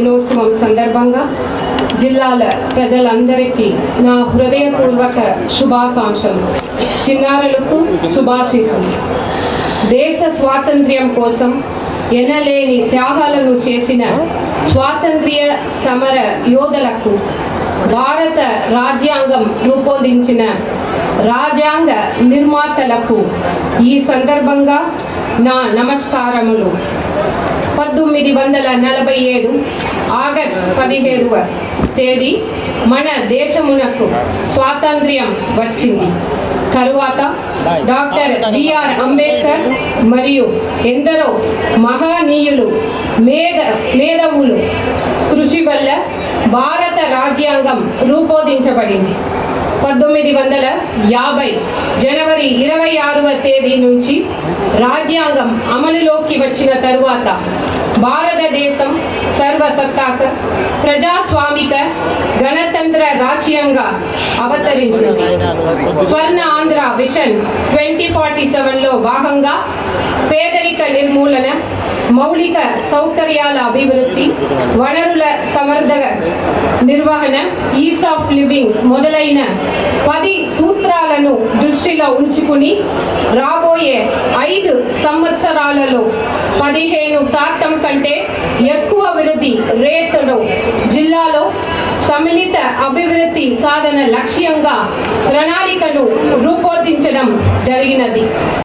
దినోత్సవం సందర్భంగా జిల్లాల ప్రజలందరికీ నా హృదయపూర్వక శుభాకాంక్షలు. చిన్నారులకు శుభాశీసులు దేశ స్వాతంత్ర్యం కోసం ఎనలేని త్యాగాలను చేసిన స్వాతంత్ర్య సమర యోధులకు భారత రాజ్యాంగం రూపొందించిన రాజ్యాంగ నిర్మాతలకు ఈ సందర్భంగా నా నమస్కారములు. పంతొమ్మిది వందల నలభై ఏడు ఆగస్ట్ పదిహేడవ తేదీ మన దేశమునకు స్వాతంత్ర్యం వచ్చింది. తరువాత డాక్టర్ బిఆర్ అంబేద్కర్ మరియు ఎందరో మహానీయులు మేధ మేధవులు కృషి వల్ల భారత రాజ్యాంగం రూపొందించబడింది. పంతొమ్మిది వందల యాభై జనవరి ఇరవై ఆరవ తేదీ నుంచి రాజ్యాంగం అమలులోకి వచ్చిన తరువాత భారతదేశం సర్వసత్తాక ప్రజాస్వామిక గణతంత్ర రాజ్యంగా అవతరించింది స్వర్ణ మిషన్ ట్వంటీ ఫార్టీ సెవెన్లో భాగంగా పేదరిక నిర్మూలన మౌలిక సౌకర్యాల అభివృద్ధి వనరుల సమర్థ నిర్వహణ ఈస్ ఆఫ్ లివింగ్ మొదలైన పది సూత్రాలను దృష్టిలో ఉంచుకుని రాబోయే ఐదు సంవత్సరాలలో పదిహేను శాతం కంటే ఎక్కువ అభివృద్ధి రేతడో జిల్లాలో సమ్మిళిత అభివృద్ధి సాధన లక్ష్యంగా ప్రణాళికను రూపొందించడం జరిగినది.